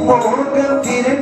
நெஞ்சம்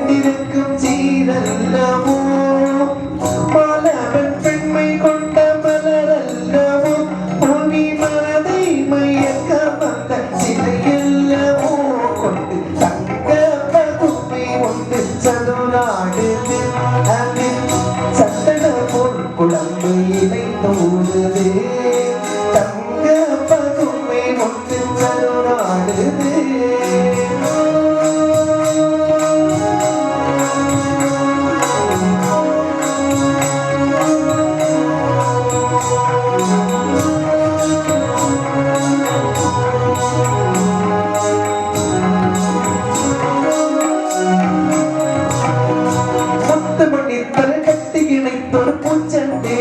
முத்துமணி கட்டி இணைத்தொரு பூச்சண்டே.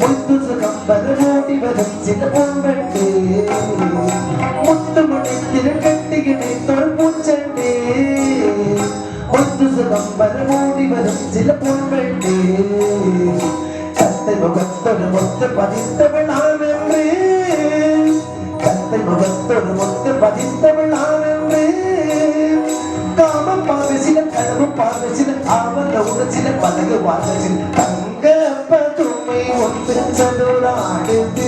முத்து சுகம்பர மூடி வரும் சில பொன்வெட்டு முத்துமணி கட்டி இணைத்தொரு பூச்சண்டே. முத்து சுகம்பர மூடி வரும் சில பொன்வெட்டு கத்தை முகத்தொரு முத்து பதித்தவள் நான் என்று கத்தை முகத்தொரு முத்து பதித்தவள் நான் பார்வை சில ஆவல உட சில தங்க பதுமை ஒன்று சதுராடுது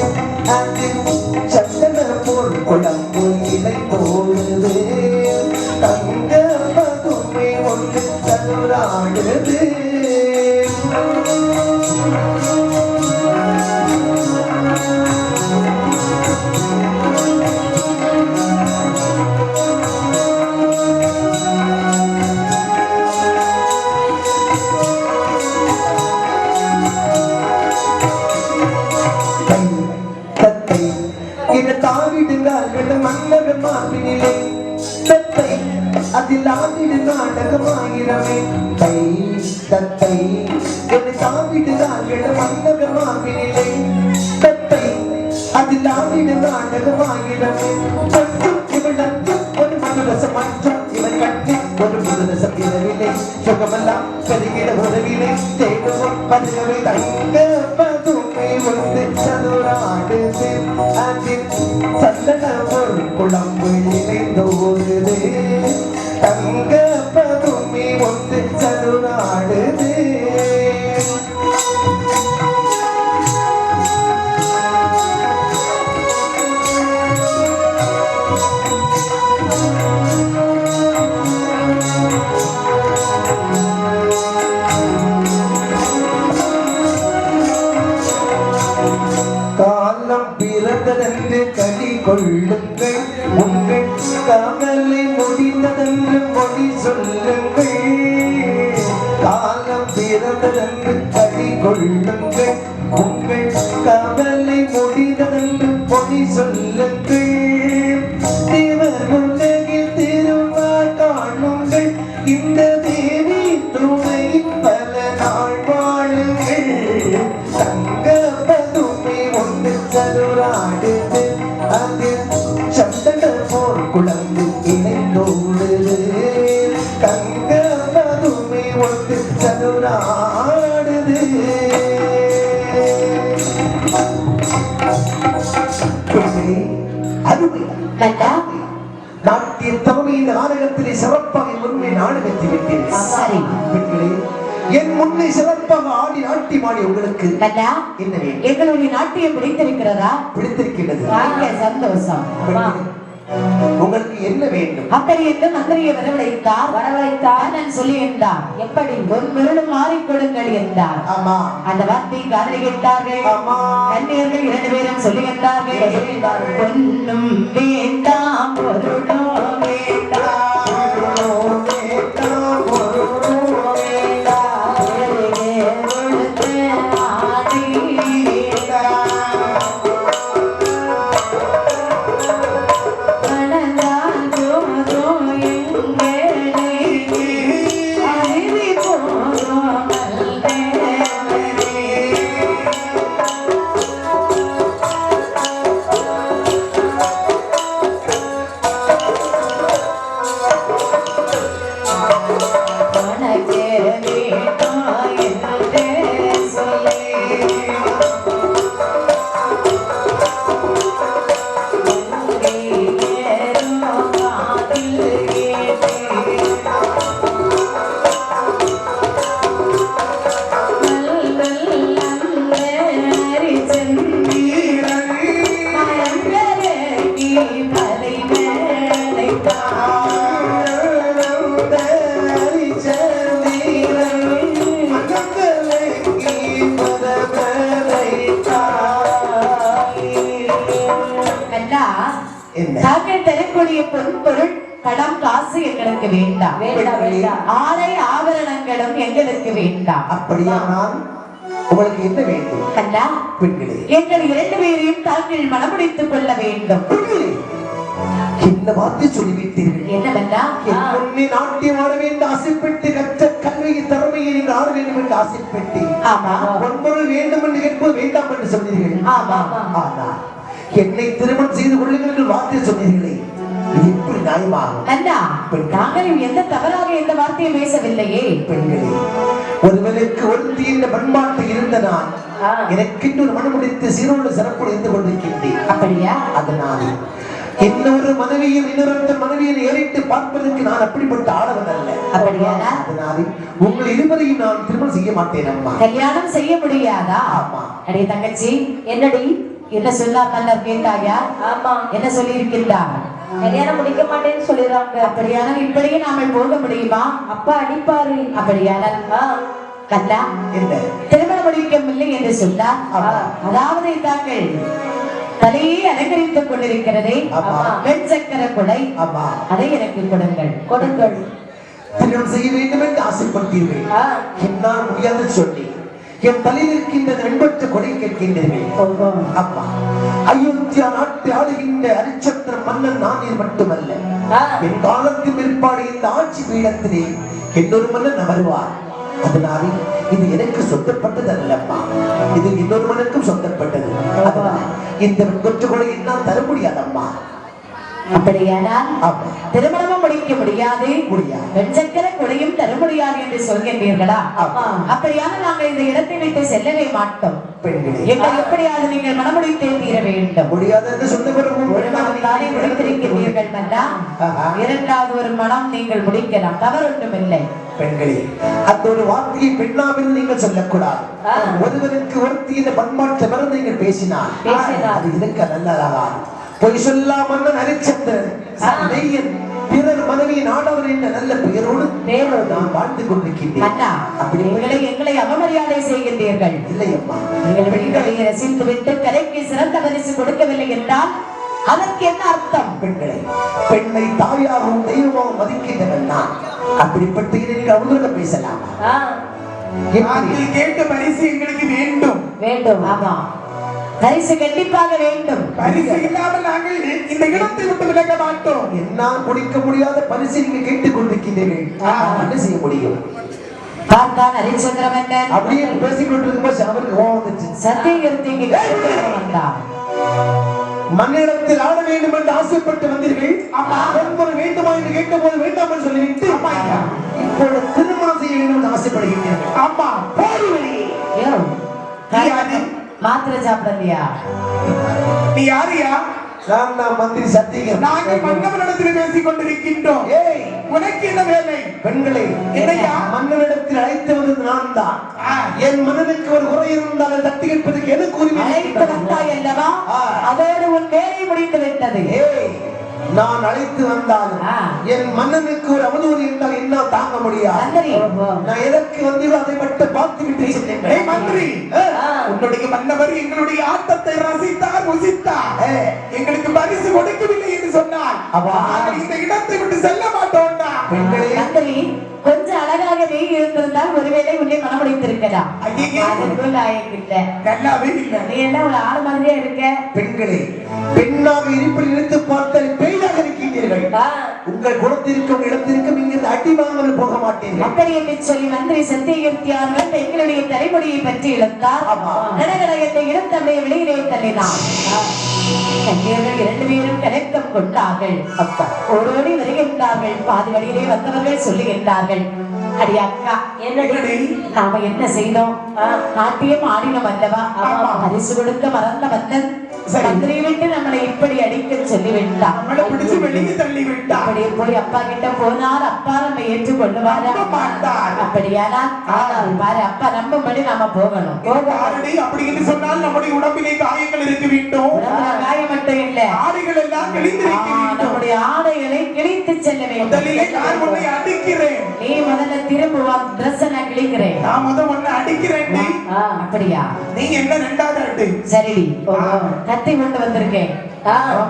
அது சந்தன போல் குழம்பு இலை போடுது. தங்க பதுமை ஒன்று சதுராடுது அதில் ஆடிடு நாடகமாயிரமே தத்தை இது தாவிடுங்கார்கள் மன்னக மார்பினிலே தத்தை அதில் ஆடிடு நாடகமாயிரமே மற்றும் இவள் அற்றும் ஒரு மனரசம் மற்றும் இவன் கட்டி ஒரு முதுரசம் இரவிலே. சுகமெல்லாம் கருகிட உறவிலே. தேடுவோம் பதுகவை தங்க பதுமை வந்து சதுராடுது. அதில் சந்தன ஒரு குழம்பு இணைந்தோடுது தங்க பதுமை வந்து சதுராடுது காலம் பிறந்ததென்று கடி கொள்ளுங்கள். உங்கள் காவலை மொழி சொல்லுங்கள் காலம் பிறந்ததென்று கை கொள்ளுங்கள் பெண்ணே, அருமை. நாட்டிய தமிழ் இந்த நாடகத்திலே சிறப்பாக முன்னே நாடகத்தை வைத்தேன். பெண்களே என் முன்னே சிறப்பாக ஆடி நாட்டி மாடி உங்களுக்கு என்ன எங்களுடைய நாட்டியம் பிடித்திருக்கிறதா? பிடித்திருக்கின்றது. வாங்க சந்தோஷம். உங்களுக்கு என்ன வேண்டும்? என்று மந்திரியை வரவழைத்தார். வரவழைத்தார். நான் சொல்லி என்றார். எப்படி? ஒரு விரலும் மாறிக் கொடுங்கள் என்றார். ஆமா. அந்த வார்த்தையை காதலி கேட்டார்கள். ஆமா. கண்ணியர்கள் இரண்டு பேரும் சொல்லுகின்றார்கள் சொல்லுகின்றார்கள். பொன்னும் வேண்டாம். சாக்கள் தரக்கூடிய பொருட்பொருள் கடம் காசு எங்களுக்கு வேண்டாம். வேண்டாம் ஆலை ஆபரணங்களும் எங்களுக்கு வேண்டாம். அப்படியானால் உங்களுக்கு என்ன வேண்டும்? எங்கள் இரண்டு பேரையும் தாங்கள் மனமுடித்துக் கொள்ள வேண்டும். என்ன வார்த்தை சொல்லிவிட்டீர்கள்? என்னவென்னா என் முன்னே நாட்டியம் ஆட வேண்டும் ஆசைப்பட்டு கற்ற கல்வியை திறமையை நீங்கள் ஆட வேண்டும் என்று ஆசைப்பட்டு ஆமா. ஒன்பது வேண்டும் என்று கேட்பது வேண்டாம் என்று சொன்னீர்கள். ஆமா. ஆனால் என்னை திருமணம் செய்து கொள்ளுங்கள் என்று வார்த்தை சொன்னீர்களே. எப்படி நியாயமாகும்? கண்ணா நாங்கள் எந்த தவறாக எந்த வார்த்தையை பேசவில்லையே. பெண்களே ஒருவனுக்கு ஒருத்தி என்ற பண்பாட்டு இருந்த நான் எனக்கென்று ஒரு மனமுடித்து சீரோடு சிறப்பு இருந்து கொண்டிருக்கின்றேன். அப்படியா? அதனால் இன்னொரு மனைவியும் இன்னொரு மனைவியை ஏறிட்டு பார்ப்பதற்கு நான் அப்படிப்பட்ட ஆடவன் அல்ல. அப்படியானால் அதனாலே உங்கள் இருவரையும் நான் திருமணம் செய்ய மாட்டேன் அம்மா. கல்யாணம் செய்ய முடியாதா? ஆமா. அடே தங்கச்சி என்னடி? என்ன சொன்னார் மன்னர் கேட்டாயா? ஆமா. என்ன சொல்லி இருக்கின்றார் கல்யாணம் முடிக்க மாட்டேன்னு சொல்லிடுறாங்க. அப்படியானால் இப்படியே நாம போக முடியுமா? அப்பா அடிப்பாரு. அப்படியானால் என்ன? திருமணம் முடிக்கவில்லை என்று சொன்னார். ஆமா. அதாவது தாங்கள் தலையை அலங்கரித்துக் கொண்டிருக்கிறதே. ஆமா. வெண் சக்கர குடை. அம்மா அதை எனக்கு கொடுங்கள். கொடுங்கள். திருமணம் செய்ய வேண்டும் என்று ஆசைப்பட்டீர்கள் என்னால் முடியாது சொல்லி. என் தலையில் இருக்கின்ற வெண்பற்ற கொடை கேட்கின்றீர்கள் ஓஹோ. அப்பா அயோத்தியா நாட்டு ஆளுகின்ற அரிச்சத்திர மன்னன் நானே மட்டுமல்ல. என் காலத்தின் பிற்பாடு இந்த ஆட்சி பீடத்திலே இன்னொரு மன்னன் வருவார் அதனாலே இது எனக்கு சொந்தப்பட்டது அல்லம்மா இது இன்னொரு மன்னனுக்கும் சொந்தப்பட்டது. இந்த வெண்பற்ற கொடை என்னால் தர முடியாதம்மா. அப்படியானால் திருமணமும் முடிக்க முடியாது. வெண்சக்கர கொடையும் தர முடியாது என்று சொல்கின்றீர்களா. அப்படியான நாங்கள் இந்த இடத்தை விட்டு செல்லவே மாட்டோம். எங்களை எப்படியாவது நீங்கள் மனமுடித்தே தீர வேண்டும். முடியாது என்று தானே முடித்திருக்கிறீர்கள். இரண்டாவது ஒரு மனம் நீங்கள் முடிக்கலாம். தவறொன்றும் இல்லை பெண்களே அந்த ஒரு வார்த்தையை பெண்ணாவில் நீங்கள் சொல்லக்கூடாது. ஒருவருக்கு ஒருத்தி இந்த பண்பாட்டை மறந்து நீங்கள் பேசினால். அது இருக்க நல்லதாகாது. பொய் சொல்லா மன்னன் ஹரிச்சந்திரன் பிறர் மனைவியின் ஆடவர் என்ற நல்ல பெயரோடு பேரோடு. நான் வாழ்ந்து கொண்டிருக்கின்றேன் அப்படி எங்களை எங்களை அவமரியாதை செய்கின்றீர்கள். இல்லை அம்மா. நீங்கள் பெண்களை ரசித்து விட்டு கலைக்கு சிறந்த பரிசு கொடுக்கவில்லை என்றால் அதற்கு என்ன அர்த்தம்? பெண்களை பெண்ணை தாயாகவும் தெய்வமாகவும் மதிக்கின்றவன் நான். அப்படிப்பட்ட இதை நீங்கள் அவங்களுக்கு பேசலாம் நாங்கள் கேட்ட பரிசு எங்களுக்கு வேண்டும். வேண்டும். ஆமா. பரிசு கண்டிப்பாக வேண்டும். பரிசு இல்லாமல் நாங்கள் இந்த இடத்தை விட்டு விலக மாட்டோம். என்னால் கொடுக்க முடியாத பரிசை நீங்க கேட்டுக் கொண்டிருக்கின்றீர்கள். நான் என்ன செய்ய முடியும்? பார்த்தான் ஹரிச்சந்திர மன்னன் அப்படியே பேசிக் கொண்டிருக்கும்போது அவருக்கு கோவம் வந்துச்சு. சத்தியகிருத்தி இங்கே மண்ணிடத்தில் ஆட வேண்டும் என்று ஆசைப்பட்டு வந்தீர்கள். ஒன்பது வேண்டுமா என்று கேட்டபோது வேண்டாம் என்று சொல்லிவிட்டு இப்பொழுது திருமணம் செய்ய வேண்டும் என்று ஆசைப்படுகின்றீர்கள் ஆமா போடு வெளியே யோ, நீ யாரு? மாத்திரை சாப்பிடலையா நீ யாருயா நான் தான் மந்திரி சத்தியகர் நாங்கள் மன்னவனிடத்தில் பேசிக் கொண்டிருக்கின்றோம் ஏய் உனக்கு என்ன வேலை பெண்களை என்னையா? மன்னனிடத்தில் அழைத்து வந்தது நான் தான். என் மனதுக்கு ஒரு குறை இருந்தால் அதை தட்டி கேட்பதற்கு எனக்கு உரிமை அழைத்து. வந்தாய் அல்லவா. அதோடு உன் வேலை முடிந்து விட்டது ஏய் நான் அழைத்து வந்தாலும் ஆ. என் மன்னனுக்கு ஒரு அவதூறு இருந்தால் என்ன தாங்க முடியாது. நான் எதற்கு வந்தீரோ அதை மட்டும் பார்த்து விட்டு மந்திரி. உன்னுடைய மன்னவர் எங்களுடைய ஆட்டத்தை ரசித்தார் ருசித்தார். எங்களுக்கு பரிசு கொடுக்கவில்லை என்று சொன்னார். இந்த இடத்தை விட்டு செல்ல மாட்டோம்டா மந்திரி கொஞ்சம் அழகாக நீ இருந்திருந்தால் ஒருவேளை உன்னை மனமுடித்திருக்கலாம் நல்லாவே இல்லை. நீ என்ன ஒரு ஆள் மாதிரியே இருக்க? பெண்களே பெண்ணாக இருப்பில் நினைத்து பார்த்தால் இருக்கின்றீர்கள். உங்கள் குணத்திற்கும் இடத்திற்கும் இங்கிருந்து அடி வாங்காமல் போக மாட்டீர்கள். அப்படி என்று சொல்லி மந்திரி சத்தியகிருத்தியானவர் எங்களுடைய தலைமுடியை பற்றி. நடகடகத்தை இழுத்து அப்படியே வெளியிலே தள்ளினார். இரண்டு பேரும் கலக்கம் கொண்டார்கள். ஓடோடி வருகின்றார்கள். பாதி வழியிலே வந்தவர்கள் சொல்லுகின்றார்கள். அடி அக்கா என்னடி? நாம என்ன செய்தோம். நாட்டியம் ஆடினோம் அல்லவா ஆமா. பரிசு கொடுக்க மறந்த மன்னன் சரி. மந்திரி விட்டு நம்மளை இப்படி அடிக்க சொல்லி விட்டான் நம்மளை பிடிச்சு வெளியே தள்ளி விட்டார் அப்படியே போய் அப்பா கிட்ட போனார். அப்பா நம்ம ஏற்றுக்கொள்ளுவாரா. மாட்டார். அப்படியானா பாரு அப்பா நம்பும்படி நாம போகணும். ஆரடி அப்படி என்று சொன்னால் நம்முடைய உடம்பிலே காயங்கள் இருக்க வேண்டும் காயம் மட்டும் இல்ல. ஆடைகள் எல்லாம் கிழிந்திருக்க வேண்டும் நம்முடைய ஆடைகளை கிழித்து செல்ல முதலிலே நான் வேண்டும் உன்னை அடிக்கிறேன். நீ முதல்ல திரும்புவா ட்ரெஸ் நான் கிழிக்கிறேன். நான் முத உன்னை அடிக்கிறேன். ஆ, அப்படியா? நீ என்ன ரெண்டாவது அடி? சரி ஆ. கத்தி கொண்டு வந்திருக்கேன்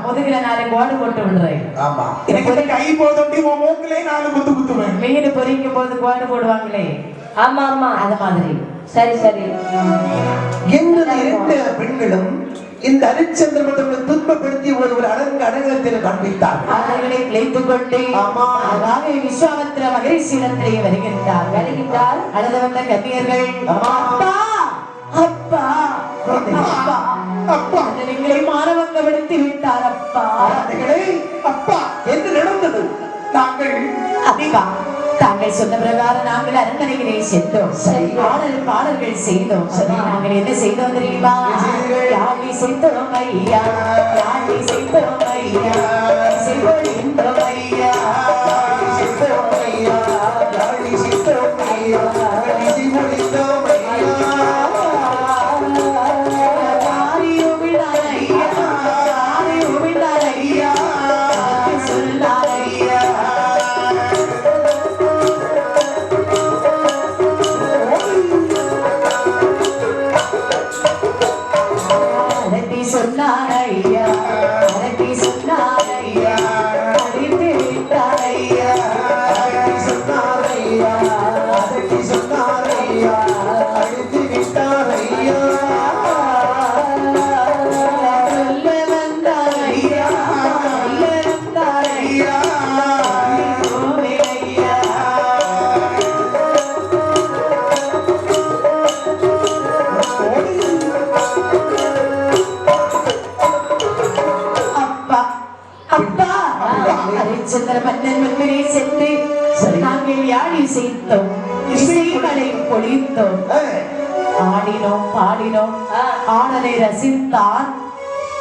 முதுகுல நாலு கோடு போட்டு விடுறேன். ஆமா. எனக்கு இந்த கை போதொண்டி உன் நாலு குத்து குத்துவேன். மீன் பொரிக்கும் போது கோடு போடுவாங்களே. ஆமா ஆமா அது மாதிரி. சரி சரி. எங்கள் இரண்டு பெண்களும் இந்த ஹரிச்சந்திர மண்டபங்களை துன்பப்படுத்தி ஒரு ஒரு அடங்கு அடங்கத்தில் காண்பித்தார்கள் அவர்களை கிளைத்துக் கொண்டு ஆமா. அழகாக விஸ்வாமித்திர மகரிஷியிடத்திலே வருகின்றார் வருகின்றார். அழுது வந்த கன்னியர்கள். ஆமா. அப்பா அப்பா. எங்களை மானவங்கப்படுத்தி விட்டார் அப்பா. அப்பா என்ன நடந்தது. நாங்கள் அப்பா தாங்கள் சொன்ன பிரகாரம் நாங்கள் அரண்மனையிலே சென்றோம். பாடல் பாடல்கள் செய்தோம். சரி நாங்கள் என்ன செய்தோம் தெரியுமா? யாழி செய்தோம் ஐயா. யாழி செய்தோம் ஐயா. செய்வோம் ஐயா. சொன்னார். நாங்கள் யாழி செய்தோம் இசைகளை பொழித்தோம் ஆடினோம் பாடினோம். ஆடலை ரசித்தான்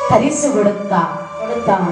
பரிசு கொடுத்தான். கொடுத்தான்.